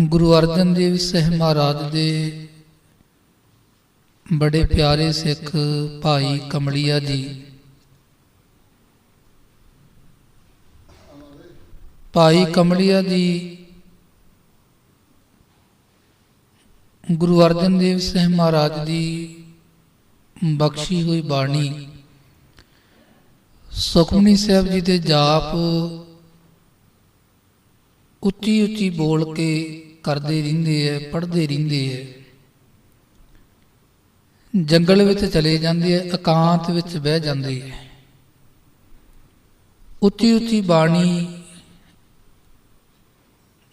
ਗੁਰੂ ਅਰਜਨ ਦੇਵ ਸਾਹਿਬ ਮਹਾਰਾਜ ਦੇ ਬੜੇ ਪਿਆਰੇ ਸਿੱਖ ਭਾਈ ਕਮਲੀਆ ਜੀ। ਭਾਈ ਕਮਲੀਆ ਜੀ, ਗੁਰੂ ਅਰਜਨ ਦੇਵ ਸਾਹਿਬ ਮਹਾਰਾਜ ਦੀ ਬਖਸ਼ੀ ਹੋਈ ਬਾਣੀ। ਸੁਖਮਨੀ ਸਾਹਿਬ ਜੀ ਦੇ ਜਾਪ ਉੱਚੀ ਉੱਚੀ ਬੋਲ ਕੇ ਕਰਦੇ ਰਹਿੰਦੇ ਐ, ਪੜ੍ਹਦੇ ਰਹਿੰਦੇ ਐ। ਜੰਗਲ ਵਿੱਚ ਚਲੇ ਜਾਂਦੇ ਐ, ਇਕਾਂਤ ਵਿੱਚ ਬਹਿ ਜਾਂਦੇ ਐ। ਉੱਚੀ ਉੱਚੀ ਬਾਣੀ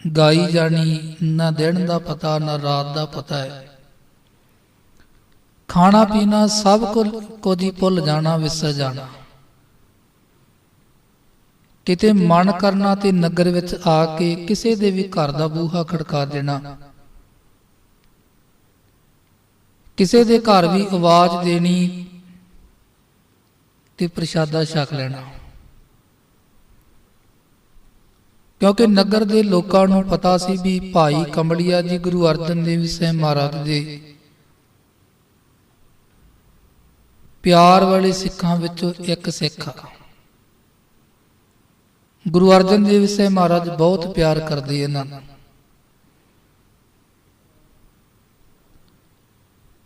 ਗਾਈ ਜਾਣੀ, ਨਾ ਦਿਨ ਦਾ ਪਤਾ, ਨਾ ਰਾਤ ਦਾ ਪਤਾ ਹੈ ਖਾਣਾ ਪੀਣਾ ਸਭ ਕੁਝ ਕੁਝ ਹੀ ਭੁੱਲ ਜਾਣਾ, ਵਿਸਰ ਜਾਣਾ। ਕਿਤੇ ਮਨ ਕਰਨਾ ਤੇ ਨਗਰ ਵਿੱਚ ਆ ਕੇ ਕਿਸੇ ਦੇ ਵੀ ਘਰ ਦਾ ਬੂਹਾ ਖੜਕਾ ਦੇਣਾ। ਕਿਸੇ ਦੇ ਘਰ ਵੀ ਆਵਾਜ਼ ਦੇਣੀ ਤੇ ਪ੍ਰਸ਼ਾਦਾ ਛਕ ਲੈਣਾ। ਕਿਉਂਕਿ ਨਗਰ ਦੇ ਲੋਕਾਂ ਨੂੰ ਪਤਾ ਸੀ ਵੀ ਭਾਈ ਕੰਬਲੀਆ ਜੀ ਗੁਰੂ ਅਰਜਨ ਦੇਵ ਸਾਹਿਬ ਮਹਾਰਾਜ ਦੇ ਪਿਆਰ ਵਾਲੇ ਸਿੱਖਾਂ ਵਿੱਚੋਂ ਇੱਕ ਸਿੱਖ ਆ। ਗੁਰੂ ਅਰਜਨ ਦੇਵ ਸਾਹਿਬ ਮਹਾਰਾਜ ਬਹੁਤ ਪਿਆਰ ਕਰਦੇ ਇਹਨਾਂ ਨੂੰ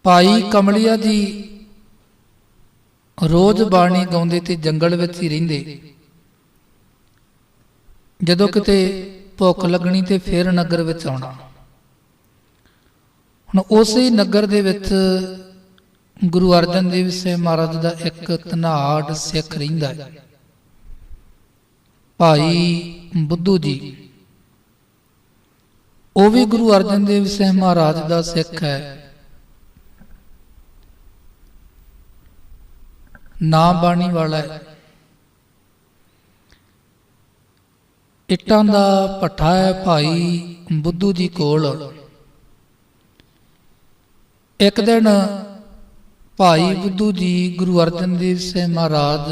ਭਾਈ ਕਮਲੀਆ ਜੀ ਰੋਜ਼ ਬਾਣੀ ਗਾਉਂਦੇ ਤੇ ਜੰਗਲ ਵਿੱਚ ਹੀ ਰਹਿੰਦੇ। ਜਦੋਂ ਕਿਤੇ ਭੁੱਖ ਲੱਗਣੀ ਤੇ ਫਿਰ ਨਗਰ ਵਿੱਚ ਆਉਣਾ। ਹੁਣ ਉਸੇ ਨਗਰ ਦੇ ਵਿੱਚ ਗੁਰੂ ਅਰਜਨ ਦੇਵ ਸਾਹਿਬ ਮਹਾਰਾਜ ਦਾ ਇੱਕ ਧਨਾੜ ਸਿੱਖ ਰਹਿੰਦਾ ਹੈ। ਭਾਈ ਬੁੱਧੂ ਜੀ। ਉਹ ਵੀ ਗੁਰੂ ਅਰਜਨ ਦੇਵ ਸਿੰਘ ਮਹਾਰਾਜ ਦਾ ਸਿੱਖ ਹੈ। ਨਾ ਬਾਣੀ ਵਾਲਾ ਹੈ। ਇੱਟਾਂ ਦਾ ਪੱਠਾ ਹੈ ਭਾਈ ਬੁੱਧੂ ਜੀ ਕੋਲ। ਇੱਕ ਦਿਨ ਭਾਈ ਬੁੱਧੂ ਜੀ ਗੁਰੂ ਅਰਜਨ ਦੇਵ ਸਿੰਘ ਮਹਾਰਾਜ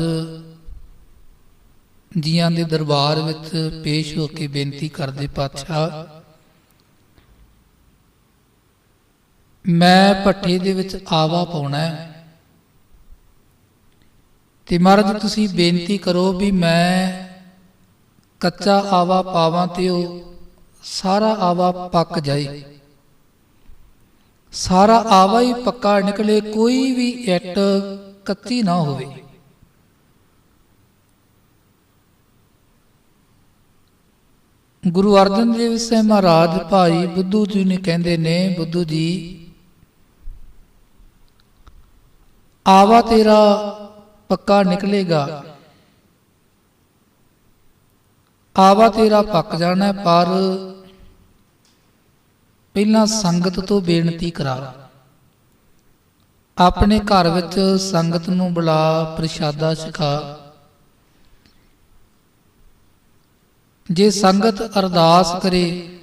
ਜੀਆਂ ਦੇ ਦਰਬਾਰ ਵਿੱਚ ਪੇਸ਼ ਹੋ ਕੇ ਬੇਨਤੀ ਕਰਦੇ ਪਾਤਸ਼ਾਹ, ਮੈਂ ਪੱਠੇ ਦੇ ਵਿੱਚ ਆਵਾ ਪਾਉਣਾ ਹੈ। ਤੇ ਮਹਾਰਾਜ, ਤੁਸੀਂ ਬੇਨਤੀ ਕਰੋ ਵੀ ਮੈਂ ਕੱਚਾ ਆਵਾ ਪਾਵਾਂ ਤੇ ਉਹ ਸਾਰਾ ਆਵਾ ਪੱਕ ਜਾਏ। ਸਾਰਾ ਆਵਾ ਹੀ ਪੱਕਾ ਨਿਕਲੇ, ਕੋਈ ਵੀ ਇੱਟ ਕੱਚੀ ਨਾ ਹੋਵੇ। ਗੁਰੂ ਅਰਜਨ ਦੇਵ ਸਾਹਿਬ ਮਹਾਰਾਜ, ਭਾਈ ਬੁੱਧੂ ਜੀ ਨੇ ਕਹਿੰਦੇ ਨੇ, ਬੁੱਧੂ ਜੀ, ਆਵਾ ਤੇਰਾ ਪੱਕਾ ਨਿਕਲੇਗਾ। ਆਵਾ ਤੇਰਾ ਪੱਕ ਜਾਣਾ, ਪਰ ਪਹਿਲਾਂ ਸੰਗਤ ਤੋਂ ਬੇਨਤੀ ਕਰਾ। ਆਪਣੇ ਘਰ ਵਿੱਚ ਸੰਗਤ ਨੂੰ ਬੁਲਾ, ਪ੍ਰਸ਼ਾਦਾ ਛਕਾ। ਜੇ ਸੰਗਤ ਅਰਦਾਸ ਕਰੇ,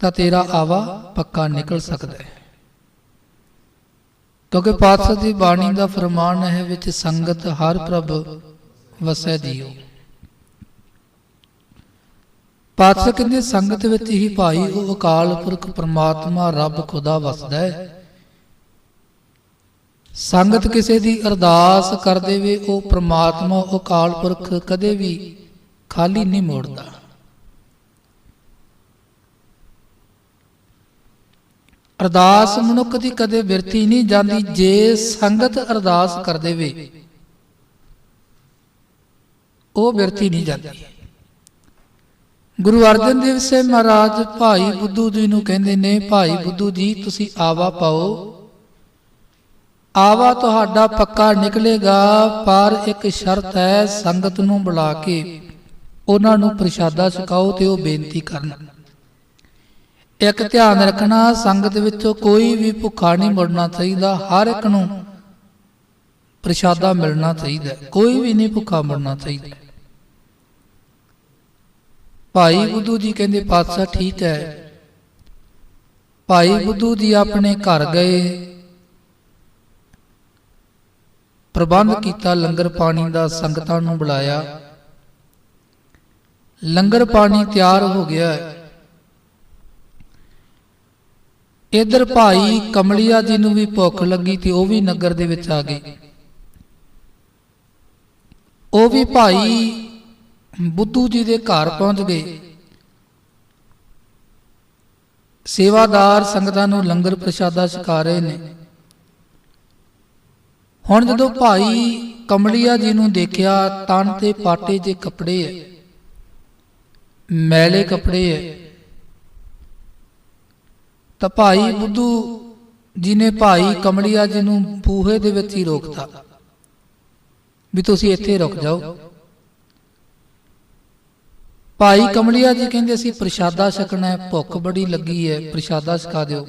ਤਾਂ ਤੇਰਾ ਆਵਾ ਪੱਕਾ ਨਿਕਲ ਸਕਦਾ ਹੈ। ਕਿਉਂਕਿ ਪਾਤਸ਼ਾਹ ਦੀ ਬਾਣੀ ਦਾ ਫਰਮਾਨ ਹੈ, ਵਿੱਚ ਸੰਗਤ ਹਰ ਪ੍ਰਭ ਵਸੈ ਦਿਓ। ਪਾਤਸ਼ਾਹ ਕਹਿੰਦੇ, ਸੰਗਤ ਵਿੱਚ ਹੀ ਭਾਈ ਉਹ ਅਕਾਲ ਪੁਰਖ ਪ੍ਰਮਾਤਮਾ ਰੱਬ ਖੁਦਾ ਵਸਦਾ ਹੈ। ਸੰਗਤ ਕਿਸੇ ਦੀ ਅਰਦਾਸ ਕਰ ਦੇਵੇ, ਉਹ ਪ੍ਰਮਾਤਮਾ, ਉਹ ਅਕਾਲ ਪੁਰਖ ਕਦੇ ਵੀ ਖਾਲੀ ਨਹੀਂ ਮੋੜਦਾ। ਅਰਦਾਸ ਮਨੁੱਖ ਦੀ ਕਦੇ ਬਿਰਤੀ ਨਹੀਂ ਜਾਂਦੀ, ਜੇ ਸੰਗਤ ਅਰਦਾਸ ਕਰ ਦੇਵੇ, ਉਹ ਬਿਰਤੀ ਨਹੀਂ ਜਾਂਦੀ। ਗੁਰੂ ਅਰਜਨ ਦੇਵ ਸਾਹਿਬ ਮਹਾਰਾਜ ਭਾਈ ਬੁੱਧੂ ਜੀ ਨੂੰ ਕਹਿੰਦੇ ਨੇ, ਭਾਈ ਬੁੱਧੂ ਜੀ, ਤੁਸੀਂ ਆਵਾ ਪਾਓ। ਆਵਾ ਤੁਹਾਡਾ ਪੱਕਾ ਨਿਕਲੇਗਾ, ਪਰ ਇੱਕ ਸ਼ਰਤ ਹੈ ਸੰਗਤ ਨੂੰ ਬੁਲਾ ਕੇ। ਉਹਨਾਂ ਨੂੰ ਪ੍ਰਸ਼ਾਦਾ ਛਕਾਓ ਤੇ ਉਹ ਬੇਨਤੀ ਕਰਨ। ਇੱਕ ਧਿਆਨ ਰੱਖਣਾ, ਸੰਗਤ ਵਿੱਚੋਂ ਕੋਈ ਵੀ ਭੁੱਖਾ ਨਹੀਂ ਮੁੜਨਾ ਚਾਹੀਦਾ, ਹਰ ਇੱਕ ਨੂੰ ਪ੍ਰਸ਼ਾਦਾ ਮਿਲਣਾ ਚਾਹੀਦਾ ਕੋਈ ਵੀ ਨਹੀਂ ਭੁੱਖਾ ਮੁੜਨਾ ਚਾਹੀਦਾ। ਭਾਈ ਬੁੱਧੂ ਜੀ ਕਹਿੰਦੇ, ਪਾਤਸ਼ਾਹ, ਠੀਕ ਹੈ। ਭਾਈ ਬੁੱਧੂ ਜੀ ਆਪਣੇ ਘਰ ਗਏ, ਪ੍ਰਬੰਧ ਕੀਤਾ, ਲੰਗਰ ਪਾਣੀ ਦਾ ਸੰਗਤਾਂ ਨੂੰ ਬੁਲਾਇਆ। ਲੰਗਰ ਪਾਣੀ ਤਿਆਰ ਹੋ ਗਿਆ। ਹੈ ਇਧਰ ਭਾਈ ਕਮਲਿਆ ਜੀ ਨੂੰ ਵੀ ਭੁੱਖ ਲੱਗੀ ਤੇ ਉਹ ਵੀ ਨਗਰ ਦੇ ਵਿੱਚ ਆ ਗਏ। ਉਹ ਵੀ ਭਾਈ ਬੁੱਧੂ ਜੀ ਦੇ ਘਰ ਪਹੁੰਚ ਗਏ। ਸੇਵਾਦਾਰ ਸੰਗਤਾਂ ਨੂੰ ਲੰਗਰ ਪ੍ਰਸ਼ਾਦਾ ਛਕਾ ਰਹੇ ਨੇ। ਹੁਣ ਜਦੋਂ ਭਾਈ ਕਮਲਿਆ ਜੀ ਨੂੰ ਦੇਖਿਆ, ਤਨ ਤੇ ਪਾਟੇ ਜੇ ਕੱਪੜੇ ਐ ਮੈਲੇ ਕੱਪੜੇ ਐ। ਤਾਂ ਭਾਈ ਬੁੱਧੂ ਜੀ ਨੇ ਭਾਈ ਕਮਲਿਆ ਜੀ ਨੂੰ ਬੂਹੇ ਦੇ ਵਿੱਚ ਹੀ ਰੋਕਤਾ, ਵੀ ਤੁਸੀਂ ਇੱਥੇ ਰੁਕ ਜਾਓ। ਭਾਈ ਕਮਲਿਆ ਜੀ ਕਹਿੰਦੇ ਅਸੀਂ ਪ੍ਰਸ਼ਾਦਾ ਛਕਣਾ ਹੈ ਭੁੱਖ ਬੜੀ ਲੱਗੀ ਹੈ ਪ੍ਰਸ਼ਾਦਾ ਛਕਾ ਦਿਓ।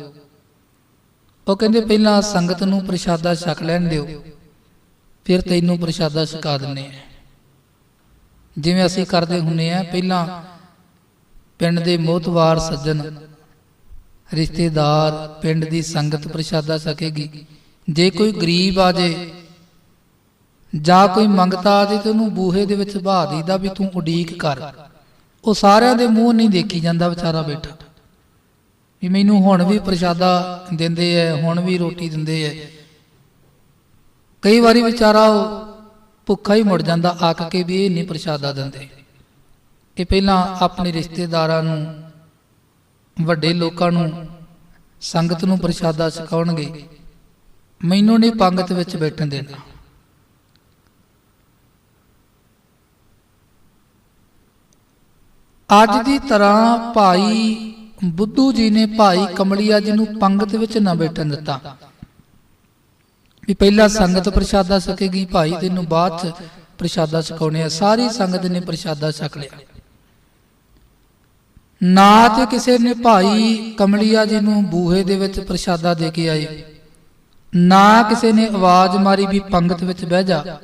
ਉਹ ਕਹਿੰਦੇ ਪਹਿਲਾਂ ਸੰਗਤ ਨੂੰ ਪ੍ਰਸ਼ਾਦਾ ਛਕ ਲੈਣ ਦਿਓ, ਫਿਰ ਤੈਨੂੰ ਪ੍ਰਸ਼ਾਦਾ ਛਕਾ ਦਿੰਨੇ ਆ। ਜਿਵੇਂ ਅਸੀਂ ਕਰਦੇ ਹੁੰਨੇ ਆ, ਪਹਿਲਾਂ ਪਿੰਡ ਦੇ ਮੋਤਵਾਰ ਸੱਜਣ, ਰਿਸ਼ਤੇਦਾਰ, ਪਿੰਡ ਦੀ ਸੰਗਤ ਪ੍ਰਸ਼ਾਦਾ ਸਕੇਗੀ ਜੇ ਕੋਈ ਗਰੀਬ ਆ ਜੇ, ਜਾਂ ਕੋਈ ਮੰਗਤਾ ਆ ਜੇ ਤੇ ਉਹਨੂੰ ਬੂਹੇ ਦੇ ਵਿੱਚ ਬਹਾ ਦੀਦਾ ਵੀ ਤੂੰ ਉਡੀਕ ਕਰ। ਉਹ ਸਾਰਿਆਂ ਦੇ ਮੂੰਹ ਨਹੀਂ ਦੇਖੀ ਜਾਂਦਾ ਵਿਚਾਰਾ ਬੈਠਾ। ਵੀ ਮੈਨੂੰ ਹੁਣ ਵੀ ਪ੍ਰਸ਼ਾਦਾ ਦਿੰਦੇ ਐ, ਹੁਣ ਵੀ ਰੋਟੀ ਦਿੰਦੇ ਐ। ਕਈ ਵਾਰੀ ਵਿਚਾਰਾ ਉਹ ਭੁੱਖਾ ਹੀ ਮੁੜ ਜਾਂਦਾ ਅੱਕ ਕੇ ਵੀ ਇਹ ਨਹੀਂ ਪ੍ਰਸ਼ਾਦਾ ਦਿੰਦੇ। ਇਹ ਪਹਿਲਾਂ ਆਪਣੇ ਰਿਸ਼ਤੇਦਾਰਾਂ ਨੂੰ, ਵੱਡੇ ਲੋਕਾਂ ਨੂੰ ਸੰਗਤ ਨੂੰ ਪ੍ਰਸ਼ਾਦਾ ਛਕਾਉਣਗੇ। ਮੈਨੂੰ ਨਹੀਂ ਪੰਗਤ ਵਿੱਚ ਬੈਠਣ ਦੇਣਾ। ਅੱਜ ਦੀ ਤਰ੍ਹਾਂ ਭਾਈ ਬੁੱਧੂ ਜੀ ਨੇ ਭਾਈ ਕਮਲਿਆ ਜੀ ਨੂੰ ਪੰਗਤ ਵਿੱਚ ਨਾ ਬੈਠਣ ਦਿੱਤਾ। ਵੀ ਪਹਿਲਾਂ ਸੰਗਤ ਪ੍ਰਸ਼ਾਦਾ ਛਕੇਗੀ, ਭਾਈ ਤੈਨੂੰ ਬਾਅਦ ਚ ਪ੍ਰਸ਼ਾਦਾ ਸਿਖਾਉਣੇ ਆ। ਸਾਰੀ ਸੰਗਤ ਨੇ ਪ੍ਰਸ਼ਾਦਾ ਛਕ ਲਿਆ। ਨਾ ਤੇ ਕਿਸੇ ਨੇ ਭਾਈ ਕਮਲੀਆ ਜੀ ਨੂੰ ਬੂਹੇ ਦੇ ਵਿੱਚ ਪ੍ਰਸ਼ਾਦਾ ਦੇ ਕੇ ਆਏ। ਨਾ ਕਿਸੇ ਨੇ ਆਵਾਜ਼ ਮਾਰੀ ਵੀ ਪੰਗਤ ਵਿੱਚ ਬਹਿ ਜਾ।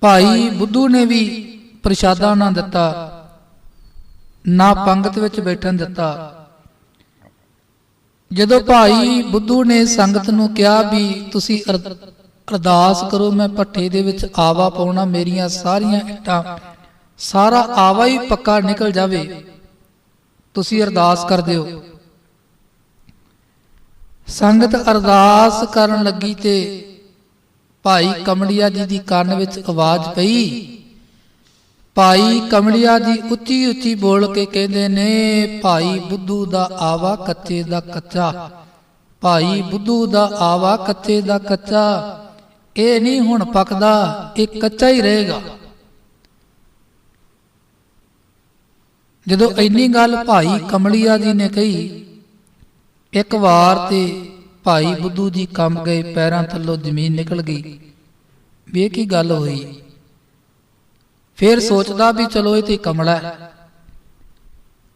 ਭਾਈ ਬੁੱਧੂ ਨੇ ਵੀ ਪ੍ਰਸ਼ਾਦਾ ਨਾ ਦਿੱਤਾ, ਨਾ ਪੰਗਤ ਵਿੱਚ ਬੈਠਣ ਦਿੱਤਾ। ਜਦੋਂ ਭਾਈ ਬੁੱਧੂ ਨੇ ਸੰਗਤ ਨੂੰ ਕਿਹਾ ਵੀ ਤੁਸੀਂ ਅਰ- ਅਰਦਾਸ ਕਰੋ, ਮੈਂ ਭੱਠੇ ਦੇ ਵਿੱਚ ਆਵਾ ਪਾਉਣਾ, ਮੇਰੀਆਂ ਸਾਰੀਆਂ ਇੱਟਾਂ ਸਾਰਾ ਆਵਾ ਹੀ ਪੱਕਾ ਨਿਕਲ ਜਾਵੇ। ਤੁਸੀਂ ਅਰਦਾਸ ਕਰ ਦਿਓ। ਸੰਗਤ ਅਰਦਾਸ ਕਰਨ ਲੱਗੀ ਤੇ ਭਾਈ ਕਮਲਿਆ ਜੀ ਦੀ ਕੰਨ ਵਿੱਚ ਆਵਾਜ਼ ਪਈ। ਭਾਈ ਕਮਲਿਆ ਜੀ ਉੱਚੀ ਉੱਚੀ ਬੋਲ ਕੇ ਕਹਿੰਦੇ ਨੇ, ਭਾਈ ਬੁੱਧੂ ਦਾ ਆਵਾ ਕੱਚੇ ਦਾ ਕੱਚਾ। ਭਾਈ ਬੁੱਧੂ ਦਾ ਆਵਾ ਕੱਚੇ ਦਾ ਕੱਚਾ। ਇਹ ਨਹੀਂ ਹੁਣ ਪੱਕਦਾ, ਇਹ ਕੱਚਾ ਹੀ ਰਹੇਗਾ। ਜਦੋਂ ਇੰਨੀ ਗੱਲ ਭਾਈ ਕਮਲੀਆ ਜੀ ਨੇ ਕਹੀ, ਇੱਕ ਵਾਰ ਤੇ ਭਾਈ ਬੁੱਧੂ ਜੀ ਕੰਬ ਗਏ, ਪੈਰਾਂ ਥੱਲੋਂ ਜ਼ਮੀਨ ਨਿਕਲ ਗਈ। ਵੀ ਇਹ ਕੀ ਗੱਲ ਹੋਈ? ਫਿਰ ਸੋਚਦਾ ਵੀ ਚਲੋ ਇਹ ਤੇ ਕਮਲਾ ਹੈ।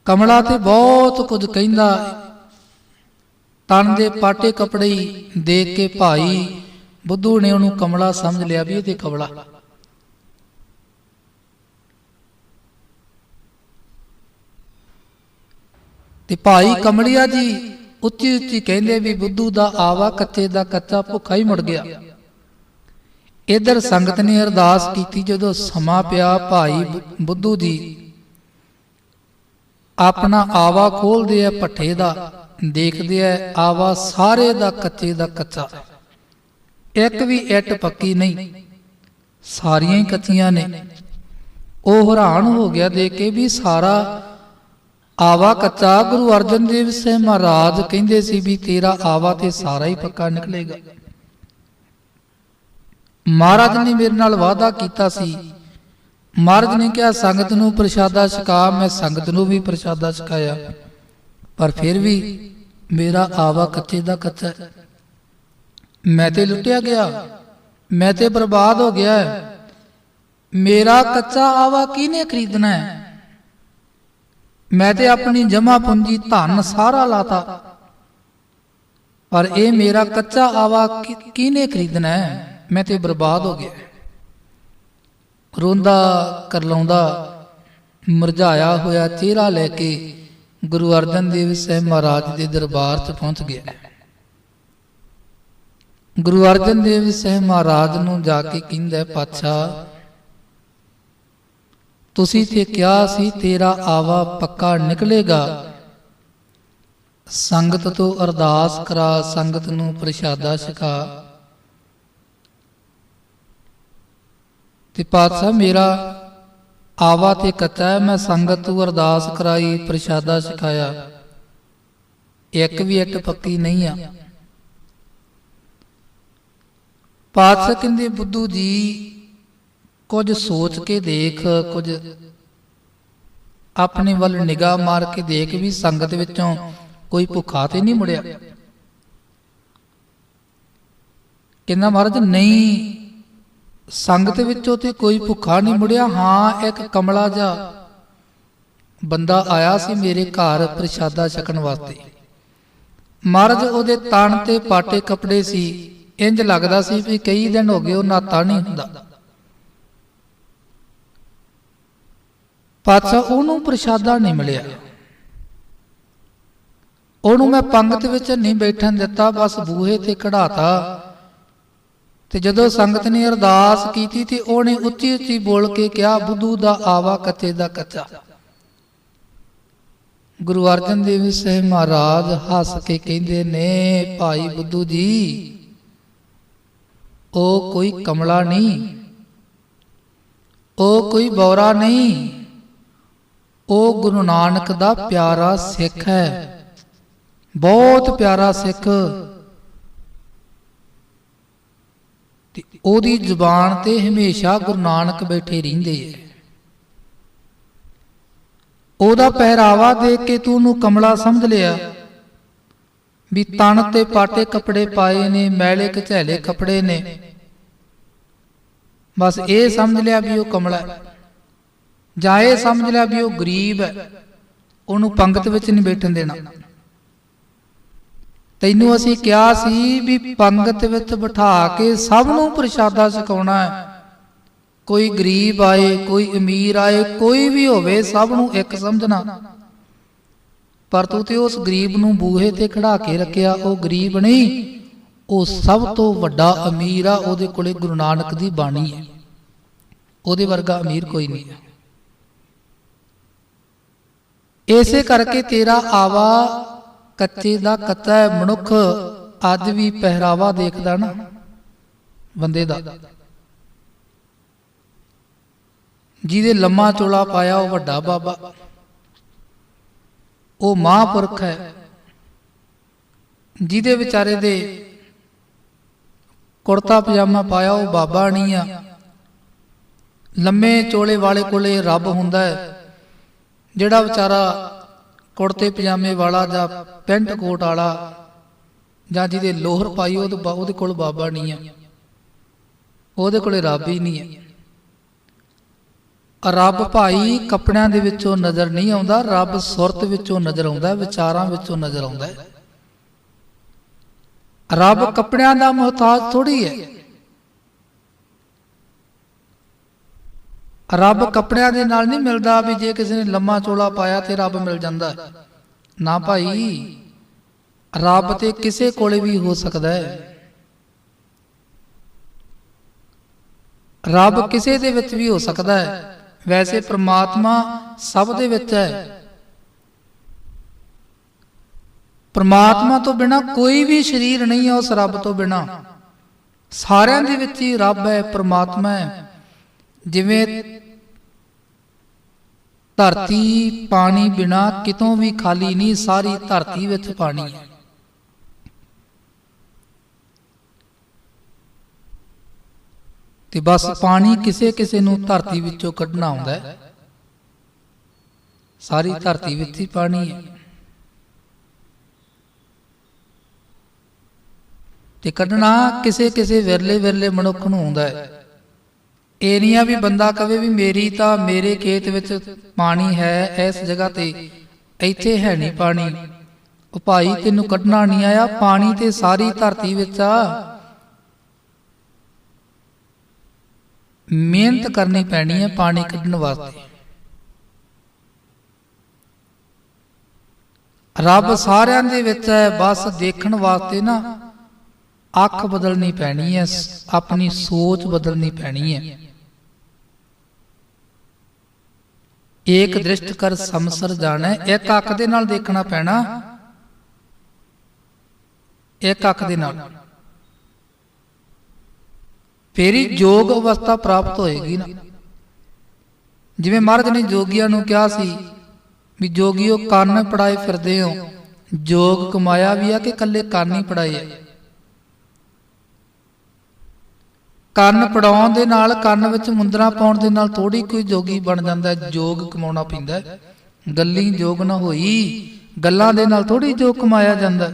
ਕਮਲਾ ਤੇ ਬਹੁਤ ਕੁਝ ਕਹਿੰਦਾ, ਤਨ ਦੇ ਪਾਟੇ ਕੱਪੜੇ ਦੇਖ ਕੇ ਭਾਈ ਬੁੱਧੂ ਨੇ ਉਹਨੂੰ ਕਮਲਾ ਸਮਝ ਲਿਆ ਵੀ ਇਹ ਤੇ ਕਮਲਾ। ਤੇ ਭਾਈ ਕਮਲਿਆ ਜੀ ਉੱਚੀ ਉੱਚੀ ਕਹਿੰਦੇ ਵੀ ਬੁੱਧੂ ਦਾ ਆਵਾ ਕੱਚੇ ਦਾ ਕੱਚਾ ਭੁੱਖਾ ਹੀ ਮੁੜ ਗਿਆ। ਇਧਰ ਸੰਗਤ ਨੇ ਅਰਦਾਸ ਕੀਤੀ ਜਦੋਂ ਸਮਾਂ ਪਿਆ ਭਾਈ ਬੁੱਧੂ ਜੀ ਆਪਣਾ ਆਵਾ ਖੋਲਦੇ ਆ ਪੱਠੇ ਦਾ। ਦੇਖਦੇ ਆ, ਆਵਾ ਸਾਰੇ ਦਾ ਕੱਚੇ ਦਾ ਕੱਚਾ। ਇੱਕ ਵੀ ਇੱਟ ਪੱਕੀ ਨਹੀਂ। ਸਾਰੀਆਂ ਹੀ ਕੱਚੀਆਂ ਨੇ। ਉਹ ਹੈਰਾਨ ਹੋ ਗਿਆ ਦੇਖ ਕੇ ਵੀ ਸਾਰਾ ਆਵਾ ਕੱਚਾ, ਗੁਰੂ ਅਰਜਨ ਦੇਵ ਸਾਹਿਬ ਮਹਾਰਾਜ ਕਹਿੰਦੇ ਸੀ ਵੀ ਤੇਰਾ ਆਵਾ ਤੇ ਸਾਰਾ ਹੀ ਪੱਕਾ ਨਿਕਲੇਗਾ। ਮਹਾਰਾਜ ਨੇ ਮੇਰੇ ਨਾਲ ਵਾਅਦਾ ਕੀਤਾ ਸੀ। ਮਹਾਰਾਜ ਨੇ ਕਿਹਾ, ਸੰਗਤ ਨੂੰ ਪ੍ਰਸ਼ਾਦਾ ਛਕਾ, ਮੈਂ ਸੰਗਤ ਨੂੰ ਵੀ ਪ੍ਰਸ਼ਾਦਾ ਛਕਾਇਆ। ਪਰ ਫਿਰ ਵੀ ਮੇਰਾ ਆਵਾ ਕੱਚੇ ਦਾ ਕੱਚਾ ਮੈਂ ਤੇ ਲੁੱਟਿਆ ਗਿਆ, ਮੈਂ ਤੇ ਬਰਬਾਦ ਹੋ ਗਿਆ ਮੇਰਾ ਕੱਚਾ ਆਵਾ ਕਿਹਨੇ ਖਰੀਦਣਾ ਹੈ? ਮੈਂ ਤੇ ਆਪਣੀ ਜਮਾ ਪੂੰਜੀ ਧਨ ਸਾਰਾ ਲਾਤਾ। ਪਰ ਇਹ ਮੇਰਾ ਕੱਚਾ ਆਵਾ ਕਿਹਨੇ ਖਰੀਦਣਾ ਹੈ? ਮੈਂ ਤੇ ਬਰਬਾਦ ਹੋ ਗਿਆ। ਰੋਂਦਾ ਕਰਲਾਉਂਦਾ ਮਰਝਾਇਆ ਹੋਇਆ ਚਿਹਰਾ ਲੈ ਕੇ ਗੁਰੂ ਅਰਜਨ ਦੇਵ ਸਾਹਿਬ ਮਹਾਰਾਜ ਦੇ ਦਰਬਾਰ 'ਚ ਪਹੁੰਚ ਗਿਆ। ਗੁਰੂ ਅਰਜਨ ਦੇਵ ਸਾਹਿਬ ਮਹਾਰਾਜ ਨੂੰ ਜਾ ਕੇ ਕਹਿੰਦਾ, ਪਾਤਸ਼ਾਹ ਤੁਸੀਂ ਤੇ ਕਿਹਾ ਸੀ ਤੇਰਾ ਆਵਾ ਪੱਕਾ ਨਿਕਲੇਗਾ। ਸੰਗਤ ਤੋਂ ਅਰਦਾਸ ਕਰਾ, ਸੰਗਤ ਨੂੰ ਪ੍ਰਸ਼ਾਦਾ ਛਕਾ। ਤੇ ਪਾਤਸ਼ਾਹ, ਮੇਰਾ ਆਵਾ ਤੇ ਕੱਚਾ ਹੈ ਮੈਂ ਸੰਗਤ ਤੋਂ ਅਰਦਾਸ ਕਰਾਈ, ਪ੍ਰਸ਼ਾਦਾ ਛਕਾਇਆ। ਇੱਕ ਵੀ ਇੱਟ ਪੱਕੀ ਨਹੀਂ ਆ। ਪਾਤਸ਼ਾਹ ਕਹਿੰਦੇ, ਬੁੱਧੂ ਜੀ ਕੁਝ ਸੋਚ ਕੇ ਦੇਖ, ਕੁਝ ਆਪਣੇ ਵੱਲ ਨਿਗਾਹ ਮਾਰ ਕੇ ਦੇਖ ਵੀ ਸੰਗਤ ਵਿੱਚੋਂ ਕੋਈ ਭੁੱਖਾ ਤੇ ਨਹੀਂ ਮੁੜਿਆ। ਕਹਿੰਦਾ ਮਹਾਰਾਜ, ਨਹੀਂ, ਸੰਗਤ ਵਿੱਚੋਂ ਤੇ ਕੋਈ ਭੁੱਖਾ ਨਹੀਂ ਮੁੜਿਆ। ਹਾਂ, ਇੱਕ ਕਮਲਾ ਜਾ ਬੰਦਾ ਆਇਆ ਸੀ ਮੇਰੇ ਘਰ ਪ੍ਰਸ਼ਾਦਾ ਛਕਣ ਵਾਸਤੇ। ਮਹਾਰਾਜ, ਉਹਦੇ ਤਣ ਤੇ ਪਾਟੇ ਕੱਪੜੇ ਸੀ। ਇੰਜ ਲੱਗਦਾ ਸੀ ਵੀ ਕਈ ਦਿਨ ਹੋ ਗਏ ਉਹ ਨਾਤਾ ਨਹੀਂ ਹੁੰਦਾ। ਪਾਤਸ਼ਾਹ ਉਹਨੂੰ ਪ੍ਰਸ਼ਾਦਾ ਨਹੀਂ ਮਿਲਿਆ। ਉਹਨੂੰ ਮੈਂ ਪੰਗਤ ਵਿੱਚ ਨਹੀਂ ਬੈਠਣ ਦਿੱਤਾ, ਬਸ ਬੂਹੇ ਤੇ ਕਢਾਤਾ। ਤੇ ਜਦੋਂ ਸੰਗਤ ਨੇ ਅਰਦਾਸ ਕੀਤੀ ਤੇ ਉਹਨੇ ਉੱਚੀ ਉੱਚੀ ਬੋਲ ਕੇ ਕਿਹਾ, ਬੁੱਧੂ ਦਾ ਆਵਾ, ਕੱਚੇ ਦਾ ਕੱਚਾ। ਗੁਰੂ ਅਰਜਨ ਦੇਵ ਸਾਹਿਬ ਮਹਾਰਾਜ ਹੱਸ ਕੇ ਕਹਿੰਦੇ ਨੇ, ਭਾਈ ਬੁੱਧੂ ਜੀ, ਉਹ ਕੋਈ ਕਮਲਾ ਨਹੀਂ, ਉਹ ਕੋਈ ਬੌਰਾ ਨਹੀਂ। ਉਹ ਗੁਰੂ ਨਾਨਕ ਦਾ ਪਿਆਰਾ ਸਿੱਖ ਹੈ। ਬਹੁਤ ਪਿਆਰਾ ਸਿੱਖ। ਤੇ ਉਹਦੀ ਜ਼ੁਬਾਨ ਤੇ ਹਮੇਸ਼ਾ ਗੁਰੂ ਨਾਨਕ ਬੈਠੇ ਰਹਿੰਦੇ ਐ ਉਹਦਾ ਪਹਿਰਾਵਾ ਦੇਖ ਕੇ ਤੂੰ ਉਹਨੂੰ ਕਮਲਾ ਸਮਝ ਲਿਆ ਵੀ ਤਣ ਤੇ ਪਾਟੇ ਕੱਪੜੇ ਪਾਏ ਨੇ, ਮੈਲੇ ਕਝੈਲੇ ਕੱਪੜੇ ਨੇ। ਬਸ ਇਹ ਸਮਝ ਲਿਆ ਵੀ ਉਹ ਕਮਲਾ ਹੈ। ਜਾਂ ਇਹ ਸਮਝ ਲਿਆ ਵੀ ਉਹ ਗਰੀਬ ਹੈ। ਉਹਨੂੰ ਪੰਗਤ ਵਿੱਚ ਨਹੀਂ ਬੈਠਣ ਦੇਣਾ। ਤੈਨੂੰ ਅਸੀਂ ਕਿਹਾ ਸੀ ਵੀ ਪੰਗਤ ਵਿੱਚ ਬਿਠਾ ਕੇ ਸਭ ਨੂੰ ਪ੍ਰਸ਼ਾਦਾ ਸਿਖਾਉਣਾ ਹੈ। ਕੋਈ ਗਰੀਬ ਆਏ, ਕੋਈ ਅਮੀਰ ਆਏ, ਕੋਈ ਵੀ ਹੋਵੇ ਸਭ ਨੂੰ ਇੱਕ ਸਮਝਣਾ। ਪਰ ਤੂੰ ਤੇ ਉਸ ਗਰੀਬ ਨੂੰ ਬੂਹੇ ਤੇ ਖੜਾ ਕੇ ਰੱਖਿਆ, ਉਹ ਗਰੀਬ ਨਹੀਂ, ਉਹ ਸਭ ਤੋਂ ਵੱਡਾ ਅਮੀਰ ਆ, ਉਹਦੇ ਕੋਲੇ ਗੁਰੂ ਨਾਨਕ ਦੀ ਬਾਣੀ ਹੈ। ਉਹਦੇ ਵਰਗਾ ਅਮੀਰ ਕੋਈ ਨਹੀਂ ਹੈ। ਇਸੇ ਕਰਕੇ ਤੇਰਾ ਆਵਾ ਕੱਚੇ ਦਾ ਕੱਚਾ ਮਨੁੱਖ ਅੱਜ ਵੀ ਪਹਿਰਾਵਾ ਦੇਖਦਾ ਨਾ, ਬੰਦੇ ਦਾ। ਜਿਹਦੇ ਲੰਮਾ ਚੋਲਾ ਪਾਇਆ, ਉਹ ਵੱਡਾ ਬਾਬਾ। ਉਹ ਮਹਾਂਪੁਰਖ ਹੈ। ਜਿਹਦੇ ਵਿਚਾਰੇ ਦੇ ਕੁੜਤਾ ਪਜਾਮਾ ਪਾਇਆ, ਉਹ ਬਾਬਾ ਨਹੀਂ ਆ। ਲੰਮੇ ਚੋਲੇ ਵਾਲੇ ਕੋਲੇ ਰੱਬ ਹੁੰਦਾ ਹੈ। ਜਿਹੜਾ ਵਿਚਾਰਾ ਕੁੜਤੇ ਪਜਾਮੇ ਵਾਲਾ ਜਾਂ ਪੈਂਟ ਕੋਟ ਵਾਲਾ ਜਾਂ ਜਿਹਦੇ ਲੋਹਰ ਪਾਈ ਉਹ ਉਹਦੇ ਕੋਲ ਬਾਬਾ ਨਹੀਂ ਆ। ਉਹਦੇ ਕੋਲੇ ਰੱਬ ਹੀ ਨਹੀਂ ਹੈ ਰੱਬ ਭਾਈ ਕੱਪੜਿਆਂ ਦੇ ਵਿੱਚੋਂ ਨਜ਼ਰ ਨਹੀਂ ਆਉਂਦਾ, ਰੱਬ ਸੁਰਤ ਵਿੱਚੋਂ ਨਜ਼ਰ ਆਉਂਦਾ, ਵਿਚਾਰਾਂ ਵਿੱਚੋਂ ਨਜ਼ਰ ਆਉਂਦਾ ਰੱਬ ਕੱਪੜਿਆਂ ਦਾ ਮੁਹਤਾਜ ਥੋੜੀ ਹੈ। ਰੱਬ ਕੱਪੜਿਆਂ ਦੇ ਨਾਲ ਨਹੀਂ ਮਿਲਦਾ ਵੀ ਜੇ ਕਿਸੇ ਨੇ ਲੰਮਾ ਚੋਲਾ ਪਾਇਆ ਤੇ ਰੱਬ ਮਿਲ ਜਾਂਦਾ। ਨਾ ਭਾਈ, ਰੱਬ ਤੇ ਕਿਸੇ ਕੋਲੇ ਵੀ ਹੋ ਸਕਦਾ ਹੈ। ਰੱਬ ਕਿਸੇ ਦੇ ਵਿੱਚ ਵੀ ਹੋ ਸਕਦਾ ਹੈ। ਵੈਸੇ ਪ੍ਰਮਾਤਮਾ ਸਭ ਦੇ ਵਿੱਚ ਹੈ। ਪ੍ਰਮਾਤਮਾ ਤੋਂ ਬਿਨਾ ਕੋਈ ਵੀ ਸਰੀਰ ਨਹੀਂ ਹੈ ਉਸ ਰੱਬ ਤੋਂ ਬਿਨਾ। ਸਾਰਿਆਂ ਦੇ ਵਿੱਚ ਹੀ ਰੱਬ ਹੈ, ਪ੍ਰਮਾਤਮਾ ਹੈ। ਜਿਵੇਂ ਧਰਤੀ ਪਾਣੀ ਬਿਨਾ ਕਿਤੋਂ ਵੀ ਖਾਲੀ ਨਹੀਂ, ਸਾਰੀ ਧਰਤੀ ਵਿੱਚ ਪਾਣੀ ਹੈ। ਤੇ ਬਸ ਪਾਣੀ ਕਿਸੇ ਕਿਸੇ ਨੂੰ ਧਰਤੀ ਵਿੱਚੋਂ ਕੱਢਣਾ ਆਉਂਦਾ ਹੈ। ਸਾਰੀ ਧਰਤੀ ਵਿੱਚ ਹੀ ਪਾਣੀ ਹੈ। ਤੇ ਕੱਢਣਾ ਕਿਸੇ ਕਿਸੇ ਵਿਰਲੇ ਵਿਰਲੇ ਮਨੁੱਖ ਨੂੰ ਆਉਂਦਾ ਹੈ। ਇਹ ਵੀ ਬੰਦਾ ਕਵੇ ਵੀ ਮੇਰੀ ਤਾਂ ਮੇਰੇ ਖੇਤ ਵਿੱਚ ਪਾਣੀ ਹੈ, ਇਸ ਜਗ੍ਹਾ ਤੇ ਇੱਥੇ ਹੈ ਨਹੀਂ ਪਾਣੀ। ਉਹ ਭਾਈ ਤੈਨੂੰ ਕੱਢਣਾ ਨਹੀਂ ਆਇਆ, ਪਾਣੀ ਤੇ ਸਾਰੀ ਧਰਤੀ ਵਿੱਚ ਆ। ਮਿਹਨਤ ਕਰਨੀ ਪੈਣੀ ਹੈ ਪਾਣੀ ਕੱਢਣ ਵਾਸਤੇ। ਰੱਬ ਸਾਰਿਆਂ ਦੇ ਵਿੱਚ ਹੈ, ਬਸ ਦੇਖਣ ਵਾਸਤੇ ਨਾ, ਅੱਖ ਬਦਲਣੀ ਪੈਣੀ ਹੈ, ਆਪਣੀ ਸੋਚ ਬਦਲਣੀ ਪੈਣੀ ਹੈ। ਏਕ ਦ੍ਰਿਸ਼ਟ ਕਰ ਸਮਸਰ ਜਾਣਾ, ਇੱਕ ਅੱਖ ਦੇ ਨਾਲ ਦੇਖਣਾ ਪੈਣਾ। ਇੱਕ ਅੱਖ ਦੇ ਨਾਲ। ਫੇਰੀ ਹੀ ਯੋਗ ਅਵਸਥਾ ਪ੍ਰਾਪਤ ਹੋਏਗੀ ਨਾ। ਜਿਵੇਂ ਮਹਾਰਾਜ ਨੇ ਜੋਗੀਆਂ ਨੂੰ ਕਿਹਾ ਸੀ ਵੀ ਜੋਗੀਓ ਕੰਨ ਪੜਾਏ ਫਿਰਦੇ ਹੋ, ਜੋਗ ਕਮਾਇਆ ਵੀ ਆ ਕਿ ਕੱਲੇ ਕੰਨ ਹੀ ਪੜਾਏ ਆ? ਕੰਨ ਪੜਾਉਣ ਦੇ ਨਾਲ ਕੰਨ ਵਿੱਚ ਮੁੰਦਰਾ ਪਾਉਣ ਦੇ ਨਾਲ ਥੋੜੀ ਕੋਈ ਜੋਗੀ ਬਣ ਜਾਂਦਾ ਹੈ, ਜੋਗ ਕਮਾਉਣਾ ਪੈਂਦਾ ਗੱਲੀ ਜੋਗ ਨਾ ਹੋਈ ਗੱਲਾਂ ਦੇ ਨਾਲ ਥੋੜੀ ਜੋਗ ਕਮਾਇਆ ਜਾਂਦਾ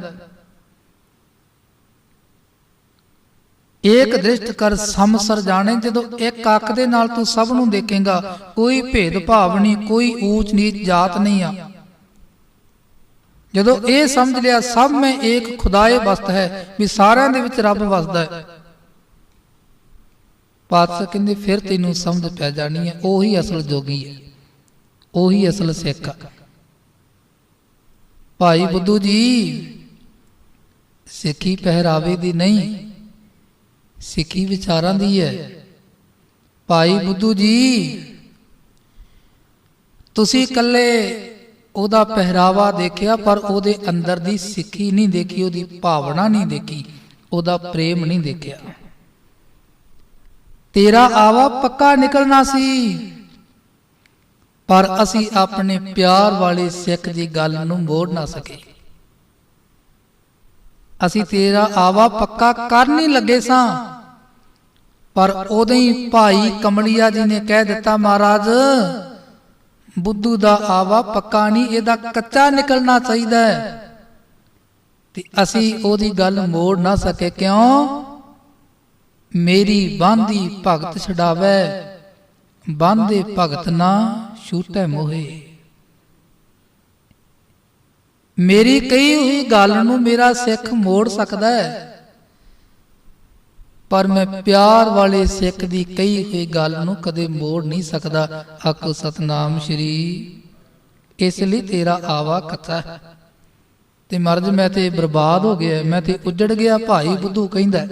ਏਕ ਦ੍ਰਿਸ਼ਟ ਕਰ ਸਮ ਸਰ ਜਾਣੇ ਜਦੋਂ ਇੱਕ ਅੱਖ ਦੇ ਨਾਲ ਤੂੰ ਸਭ ਨੂੰ ਦੇਖੇਗਾ ਕੋਈ ਭੇਦ ਭਾਵ ਨਹੀਂ ਕੋਈ ਊਚ ਨੀਚ ਜਾਤ ਨਹੀਂ ਆ। ਜਦੋਂ ਇਹ ਸਮਝ ਲਿਆ ਸਭ ਮੈਂ ਏਕ ਖੁਦਾਏ ਵਸਤ ਹੈ ਵੀ ਸਾਰਿਆਂ ਦੇ ਵਿੱਚ ਰੱਬ ਵਸਦਾ ਹੈ। ਪਾਤਸ਼ਾਹ ਕਹਿੰਦੇ, ਫਿਰ ਤੈਨੂੰ ਸਮਝ ਪੈ ਜਾਣੀ ਹੈ, ਉਹੀ ਅਸਲ ਜੋਗੀ ਹੈ, ਉਹੀ ਅਸਲ ਸਿੱਖ ਭਾਈ ਬੁੱਧੂ ਜੀ, ਸਿੱਖੀ ਪਹਿਰਾਵੇ ਦੀ ਨਹੀਂ, ਸਿੱਖੀ ਵਿਚਾਰਾਂ ਦੀ ਹੈ। ਭਾਈ ਬੁੱਧੂ ਜੀ, ਤੁਸੀਂ ਇਕੱਲੇ ਉਹਦਾ ਪਹਿਰਾਵਾ ਦੇਖਿਆ, ਪਰ ਉਹਦੇ ਅੰਦਰ ਦੀ ਸਿੱਖੀ ਨਹੀਂ ਦੇਖੀ, ਉਹਦੀ ਭਾਵਨਾ ਨਹੀਂ ਦੇਖੀ, ਉਹਦਾ ਪ੍ਰੇਮ ਨਹੀਂ ਦੇਖਿਆ। ਤੇਰਾ ਆਵਾ ਪੱਕਾ ਨਿਕਲਣਾ ਸੀ। ਪਰ ਅਸੀਂ ਆਪਣੇ ਪਿਆਰ ਵਾਲੇ ਸਿੱਖ ਦੀ ਗੱਲ ਨੂੰ ਮੋੜ ਨਾ ਸਕੇ। ਅਸੀਂ ਤੇਰਾ ਆਵਾ ਪੱਕਾ ਕਰ ਨਹੀਂ ਲੱਗੇ ਸਾਂ। ਪਰ ਉਦੋਂ ਹੀ ਭਾਈ ਕਮਲੀਆ ਜੀ ਨੇ ਕਹਿ ਦਿੱਤਾ, ਮਹਾਰਾਜ, ਬੁੱਧੂ ਦਾ ਆਵਾ ਪੱਕਾ ਨਹੀਂ, ਇਹਦਾ ਕੱਚਾ ਨਿਕਲਣਾ ਚਾਹੀਦਾ ਹੈ। ਤੇ ਅਸੀਂ ਉਹਦੀ ਗੱਲ ਮੋੜ ਨਾ ਸਕੇ। ਕਿਉਂ? ਮੇਰੀ ਬਾਂਦੀ ਭਗਤ ਛਡਾਵੇ, ਬਾਂਦੇ ਭਗਤ ਨਾ ਛੂਟੈ ਮੋਹੇ। ਮੇਰੀ ਕਹੀ ਹੋਈ ਗੱਲ ਨੂੰ ਮੇਰਾ ਸਿੱਖ ਮੋੜ ਸਕਦਾ ਹੈ, ਪਰ ਮੈਂ ਪਿਆਰ ਵਾਲੇ ਸਿੱਖ ਦੀ ਕਹੀ ਹੋਈ ਗੱਲ ਨੂੰ ਕਦੇ ਮੋੜ ਨਹੀਂ ਸਕਦਾ। ਆਖੋ, ਸਤਨਾਮ ਸ਼੍ਰੀ, ਇਸ ਲਈ ਤੇਰਾ ਆਵਾ ਕੱਚਾ ਹੈ। ਤੇ ਮਰਜ ਮੈਂ ਤੇ ਬਰਬਾਦ ਹੋ ਗਿਆ, ਮੈਂ ਤੇ ਉੱਜੜ ਗਿਆ ਭਾਈ ਬੁੱਧੂ ਕਹਿੰਦਾ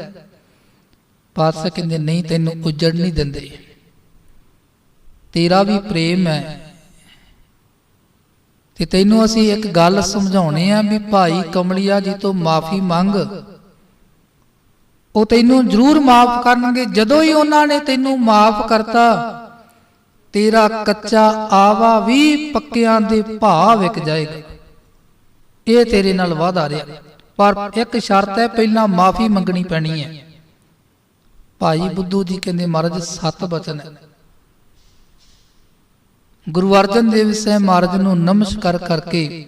ਪਾਤਸ਼ਾਹ ਕਹਿੰਦੇ, ਨਹੀਂ, ਤੈਨੂੰ ਉੱਜੜ ਨਹੀਂ ਦਿੰਦੇ। ਤੇਰਾ ਵੀ ਪ੍ਰੇਮ ਹੈ। ਤੇ ਤੈਨੂੰ ਅਸੀਂ ਇੱਕ ਗੱਲ ਸਮਝਾਉਣੇ ਆ ਵੀ ਭਾਈ ਕਮਲੀਆ ਜੀ ਤੋਂ ਮਾਫੀ ਮੰਗ। ਉਹ ਤੈਨੂੰ ਜ਼ਰੂਰ ਮਾਫ ਕਰਨਗੇ। ਜਦੋਂ ਹੀ ਉਹਨਾਂ ਨੇ ਤੈਨੂੰ ਮਾਫ ਕਰਤਾ, ਤੇਰਾ ਕੱਚਾ ਆਵਾ ਵੀ ਪੱਕਿਆਂ ਦੇ ਭਾ ਵਿਕ ਜਾਏਗਾ। ਇਹ ਤੇਰੇ ਨਾਲ ਵਾਦਾ ਰਿਹਾ। ਪਰ ਇੱਕ ਸ਼ਰਤ ਹੈ, ਪਹਿਲਾਂ ਮਾਫੀ ਮੰਗਣੀ ਪੈਣੀ ਹੈ। ਭਾਈ ਬੁੱਧੂ ਜੀ ਕਹਿੰਦੇ ਮਹਾਰਾਜ ਸੱਤ ਬਚਨ ਹੈ। ਗੁਰੂ ਅਰਜਨ ਦੇਵ ਸਾਹਿਬ ਮਹਾਰਾਜ ਨੂੰ ਨਮਸਕਾਰ ਕਰਕੇ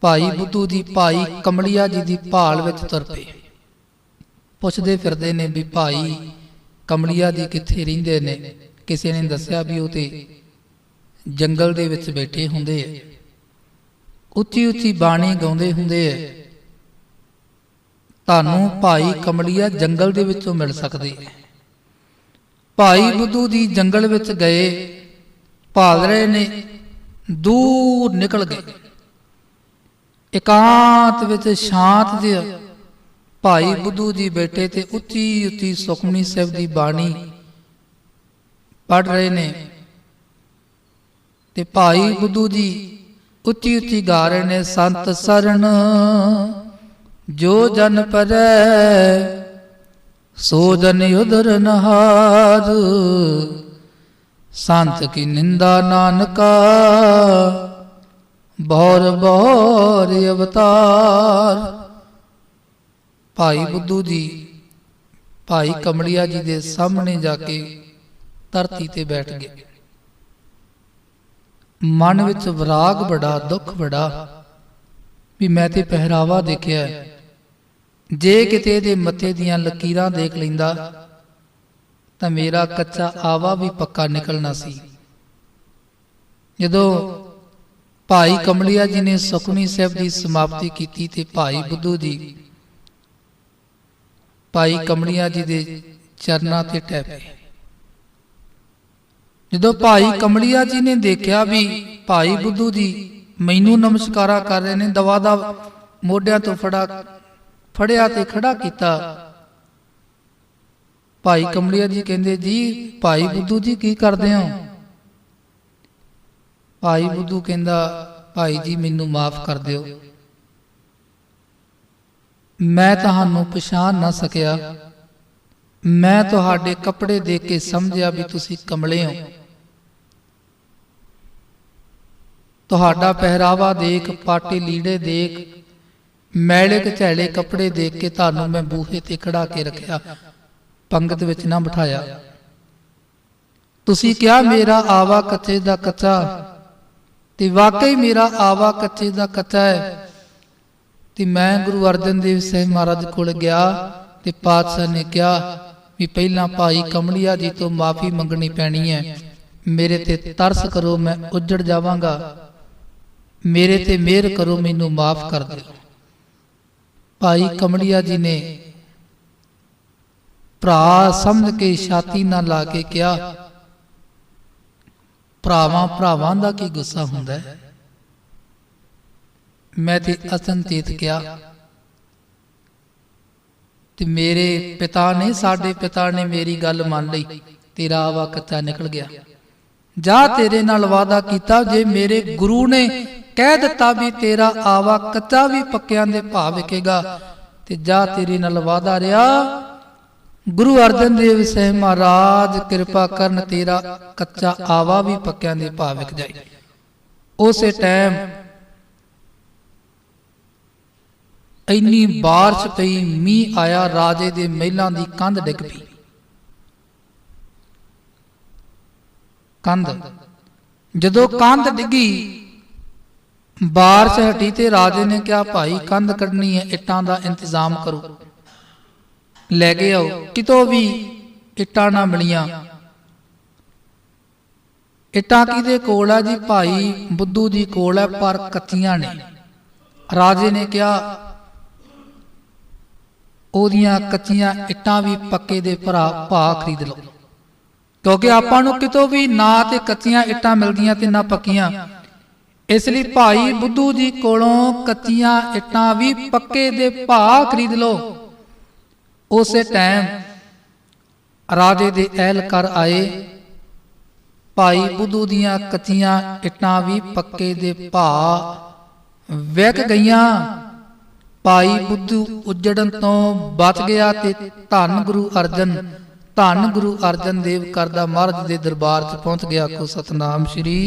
ਭਾਈ ਬੁੱਧੂ ਦੀ ਭਾਈ ਕਮਲੀਆ ਜੀ ਦੀ ਭਾਲ ਵਿੱਚ ਤੁਰ ਪਏ। ਪੁੱਛਦੇ ਫਿਰਦੇ ਨੇ ਵੀ ਭਾਈ ਕਮਲੀਆ ਜੀ ਕਿੱਥੇ ਰਹਿੰਦੇ ਨੇ? ਕਿਸੇ ਨੇ ਦੱਸਿਆ ਵੀ ਉਹ ਤੇ ਜੰਗਲ ਦੇ ਵਿੱਚ ਬੈਠੇ ਹੁੰਦੇ ਆ। ਉੱਚੀ ਉੱਚੀ ਬਾਣੀ ਗਾਉਂਦੇ ਹੁੰਦੇ ਆ। ਤੁਹਾਨੂੰ ਭਾਈ ਕਮਲੀਆ ਜੰਗਲ ਦੇ ਵਿੱਚੋਂ ਮਿਲ ਸਕਦੇ ਹੈ। ਭਾਈ ਬੁੱਧੂ ਦੀ ਜੰਗਲ ਵਿੱਚ ਗਏ ਭਾਲ ਰਹੇ ਨੇ, ਦੂਰ ਨਿਕਲ ਗਏ। ਇਕਾਂਤ ਵਿੱਚ ਸ਼ਾਂਤ ਦੇ ਭਾਈ ਬੁੱਧੂ ਜੀ ਬੈਠੇ ਤੇ ਉੱਚੀ ਉੱਚੀ ਸੁਖਮਨੀ ਸਾਹਿਬ ਦੀ ਬਾਣੀ ਪੜ ਰਹੇ ਨੇ। ਤੇ ਭਾਈ ਬੁੱਧੂ ਜੀ ਉੱਚੀ ਉੱਚੀ ਗਾ ਰਹੇ ਨੇ, ਸੰਤ ਸਰਣ ਜੋ ਜਨ ਪਰੈ ਸੋ ਜਨ ਉਦਰ ਨਹਾਰ। ਸੰਤ ਕੀ ਨਿੰਦਾ ਨਾਨਕਾ, ਬੌਰ ਬੌਰ ਅਵਤਾਰ। ਭਾਈ ਬੁੱਧੂ ਜੀ, ਭਾਈ ਕਮੜੀਆ ਜੀ ਦੇ ਸਾਹਮਣੇ ਜਾ ਕੇ ਧਰਤੀ ਤੇ ਬੈਠ ਗਏ। ਮਨ ਵਿੱਚ ਵਿਰਾਗ ਬੜਾ, ਦੁੱਖ ਬੜਾ। ਵੀ ਮੈਂ ਤੇ ਪਹਿਰਾਵਾ ਦੇਖਿਆ ਜੇ ਕਿਤੇ ਇਹਦੇ ਮੱਥੇ ਦੀਆਂ ਲਕੀਰਾਂ ਦੇਖ ਲੈਂਦਾ, ਤਾਂ ਮੇਰਾ ਕੱਚਾ ਆਵਾ ਵੀ ਪੱਕਾ ਨਿਕਲਣਾ ਸੀ। ਜਦੋਂ ਭਾਈ ਕਮਲਿਆ ਜੀ ਨੇ ਸੁਖਨੀ ਸਾਹਿਬ ਦੀ ਸਮਾਪਤੀ ਕੀਤੀ ਤੇ ਭਾਈ ਬੁੱਧੂ ਜੀ, ਭਾਈ ਕਮਲੀਆ ਜੀ ਦੇ ਚਰਨਾਂ ਤੇ ਟਹਿ ਪਏ। ਜਦੋਂ ਭਾਈ ਕਮਲੀਆ ਜੀ ਨੇ ਦੇਖਿਆ ਵੀ ਭਾਈ ਬੁੱਧੂ ਜੀ ਮੈਨੂੰ ਨਮਸਕਾਰਾ ਕਰ ਰਹੇ ਨੇ। ਦਵਾ ਦਾ ਮੋਢਿਆਂ ਤੋਂ ਫੜਾ ਫੜਿਆ ਤੇ ਖੜਾ ਕੀਤਾ। ਭਾਈ ਕਮਲੀਆ ਜੀ ਕਹਿੰਦੇ, ਜੀ, ਭਾਈ ਬੁੱਧੂ ਜੀ ਕੀ ਕਰਦੇ ਹੋ? ਭਾਈ ਬੁੱਧੂ ਕਹਿੰਦਾ, ਭਾਈ ਜੀ, ਮੈਨੂੰ ਮਾਫ ਕਰ ਦਿਓ। ਮੈਂ ਤੁਹਾਨੂੰ ਪਛਾਣ ਨਾ ਸਕਿਆ। ਮੈਂ ਤੁਹਾਡੇ ਕੱਪੜੇ ਦੇਖ ਕੇ ਸਮਝਿਆ ਵੀ ਤੁਸੀਂ ਕਮਲੇ ਹੋ। ਤੁਹਾਡਾ ਪਹਿਰਾਵਾ ਦੇਖ, ਪਾਟੇ ਲੀੜੇ ਦੇਖ ਮੈਲੇ ਕਚੈਲੇ ਕੱਪੜੇ ਦੇਖ ਕੇ ਤੁਹਾਨੂੰ ਮੈਂ ਬੂਹੇ ਤੇ ਖੜਾ ਕੇ ਰੱਖਿਆ, ਪੰਗਤ ਵਿੱਚ ਨਾ ਬਿਠਾਇਆ। ਤੁਸੀਂ ਕਿਹਾ, ਮੇਰਾ ਆਵਾ ਕੱਚੇ ਦਾ ਕੱਚਾ ਤੇ ਵਾਕਈ ਮੇਰਾ ਆਵਾ ਕੱਚੇ ਦਾ ਕੱਚਾ ਹੈ। ਤੇ ਮੈਂ ਗੁਰੂ ਅਰਜਨ ਦੇਵ ਸਾਹਿਬ ਮਹਾਰਾਜ ਕੋਲ ਗਿਆ ਤੇ ਪਾਤਸ਼ਾਹ ਨੇ ਕਿਹਾ ਵੀ ਪਹਿਲਾਂ ਭਾਈ ਕਮਲਿਆ ਜੀ ਤੋਂ ਮਾਫੀ ਮੰਗਣੀ ਪੈਣੀ ਹੈ। ਮੇਰੇ ਤੇ ਤਰਸ ਕਰੋ, ਮੈਂ ਉੱਜੜ ਜਾਵਾਂਗਾ। ਮੇਰੇ ਤੇ ਮਿਹਰ ਕਰੋ, ਮੈਨੂੰ ਮਾਫ ਕਰ ਦਿਓ। ਭਾਈ ਕਮਲਿਆ ਜੀ ਨੇ ਭਰਾ ਸਮਝ ਕੇ ਛਾਤੀ ਨਾਲ ਲਾ ਕੇ ਕਿਹਾ, ਭਰਾਵਾਂ ਭਰਾਵਾਂ ਦਾ ਕੀ ਗੁੱਸਾ ਹੁੰਦਾ ਹੈ? ਮੈਂ ਤੇ ਅਸੰਤੇਤ ਕਿਹਾ, ਤੇ ਮੇਰੇ ਪਿਤਾ ਨੇ, ਸਾਡੇ ਪਿਤਾ ਨੇ ਮੇਰੀ ਗੱਲ ਮੰਨ ਲਈ, ਤੇਰਾ ਆਵਾ ਕੱਚਾ ਨਿਕਲ ਗਿਆ। ਜਾ ਤੇਰੇ ਨਾਲ ਵਾਦਾ ਕੀਤਾ, ਜੇ ਮੇਰੇ ਗੁਰੂ ਨੇ ਕਹਿ ਦਿੱਤਾ ਵੀ ਤੇਰਾ ਆਵਾ ਕੱਚਾ ਵੀ ਪੱਕਿਆਂ ਦੇ ਭਾਅ ਵਿਕੇਗਾ ਤੇ ਜਾ ਤੇਰੇ ਨਾਲ ਵਾਦਾ ਰਿਹਾ। ਗੁਰੂ ਅਰਜਨ ਦੇਵ ਸਹਿ ਮਹਾਰਾਜ, ਕਿਰਪਾ ਕਰਨ ਤੇਰਾ ਕੱਚਾ ਆਵਾ ਵੀ ਪੱਕਿਆਂ ਦੇ ਭਾਵ ਵਿਕ ਜਾਏ। ਉਸੇ ਟਾਈਮ ਇੰਨੀ ਬਾਰਿਸ਼ ਪਈ, ਮੀਂਹ ਆਇਆ, ਰਾਜੇ ਦੇ ਮਹਿਲਾਂ ਦੀ ਕੰਧ ਡਿੱਗ ਪਈ। ਕੰਧ। ਜਦੋਂ ਕੰਧ ਡਿੱਗੀ ਬਾਰਿਸ਼ ਹਟੀ ਤੇ ਰਾਜੇ ਨੇ ਕਿਹਾ, ਭਾਈ, ਕੰਧ ਕੱਢਣੀ ਹੈ, ਇੱਟਾਂ ਦਾ ਇੰਤਜ਼ਾਮ ਕਰੋ। ਲੈ ਕੇ ਆਓ। ਕਿਤੋਂ ਵੀ ਇੱਟਾਂ ਨਾ ਮਿਲੀਆਂ। ਇੱਟਾਂ ਕਿਹਦੇ ਕੋਲ ਆ ਜੀ? ਭਾਈ ਬੁੱਧੂ ਦੀ ਕੋਲ ਹੈ ਪਰ ਕੱਚੀਆਂ ਨੇ। ਰਾਜੇ ਨੇ ਕਿਹਾ, ਉਹਦੀਆਂ ਕੱਚੀਆਂ ਇੱਟਾਂ ਵੀ ਪੱਕੇ ਦੇ ਭਰਾ ਭਾ ਖਰੀਦ ਲਓ। ਕਿਉਂਕਿ ਆਪਾਂ ਨੂੰ ਕਿਤੋਂ ਵੀ ਨਾ ਤੇ ਕੱਚੀਆਂ ਇੱਟਾਂ ਮਿਲਦੀਆਂ ਤੇ ਨਾ ਪੱਕੀਆਂ। ਇਸ ਲਈ ਭਾਈ ਬੁੱਧੂ ਜੀ ਕੋਲੋਂ ਕੱਚੀਆਂ ਇੱਟਾਂ ਵੀ ਪੱਕੇ ਦੇ ਭਾ ਖਰੀਦ ਲਓ। ਉਸੇ ਟਾਈਮ ਰਾਜੇ ਦੇ ਅਹਿਲਕਾਰ ਆਏ। ਭਾਈ ਬੁੱਧੂ ਦੀਆਂ ਕੱਚੀਆਂ ਇੱਟਾਂ ਵੀ ਪੱਕੇ ਦੇ ਭਾ ਵਿਕ ਗਈਆਂ। ਭਾਈ ਬੁੱਧੂ ਉੱਜੜਨ ਤੋਂ ਬਚ ਗਿਆ ਤੇ ਧੰਨ ਗੁਰੂ ਅਰਜਨ, ਧੰਨ ਗੁਰੂ ਅਰਜਨ ਦੇਵ ਕਰਦਾ ਮਹਾਰਾਜ ਦੇ ਦਰਬਾਰ 'ਚ ਪਹੁੰਚ ਗਿਆ। ਕੋ ਸਤਨਾਮ ਸ਼੍ਰੀ